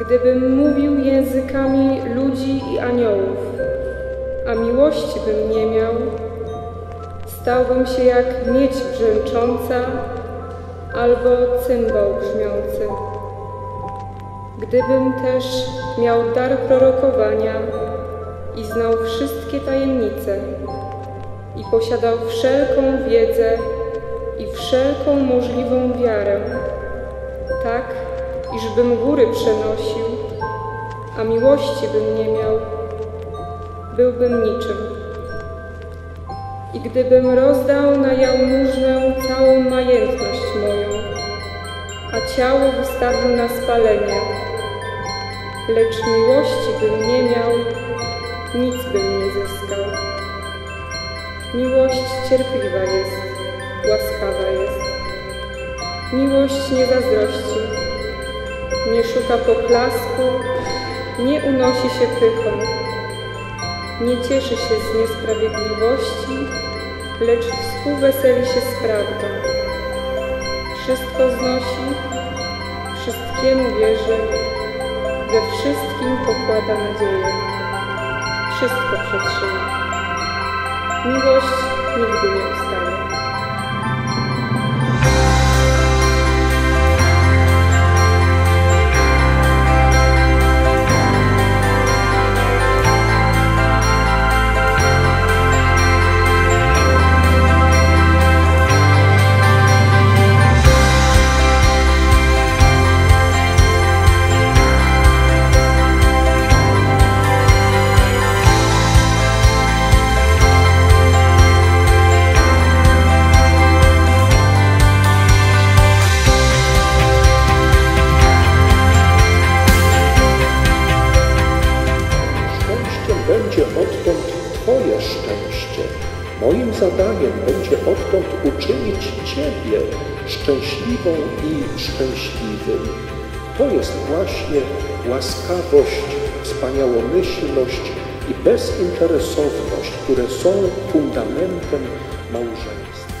Gdybym mówił językami ludzi i aniołów, a miłości bym nie miał, stałbym się jak miedź brzęcząca albo cymbał brzmiący. Gdybym też miał dar prorokowania i znał wszystkie tajemnice i posiadał wszelką wiedzę i wszelką możliwą wiarę, iżbym góry przenosił, a miłości bym nie miał, byłbym niczym. I gdybym rozdał na jałmużnę całą majętność moją, a ciało wystawił na spalenie, lecz miłości bym nie miał, nic bym nie zyskał. Miłość cierpliwa jest, łaskawa jest. Miłość nie zazdrości, nie szuka poklasku, nie unosi się pychą, nie cieszy się z niesprawiedliwości, lecz współweseli się z prawdą. Wszystko znosi, wszystkiemu wierzy, we wszystkim pokłada nadzieję. Wszystko przetrzyma. Miłość nigdy nie ustaje. Moim zadaniem będzie odtąd uczynić Ciebie szczęśliwą i szczęśliwym. To jest właśnie łaskawość, wspaniałomyślność i bezinteresowność, które są fundamentem małżeństwa.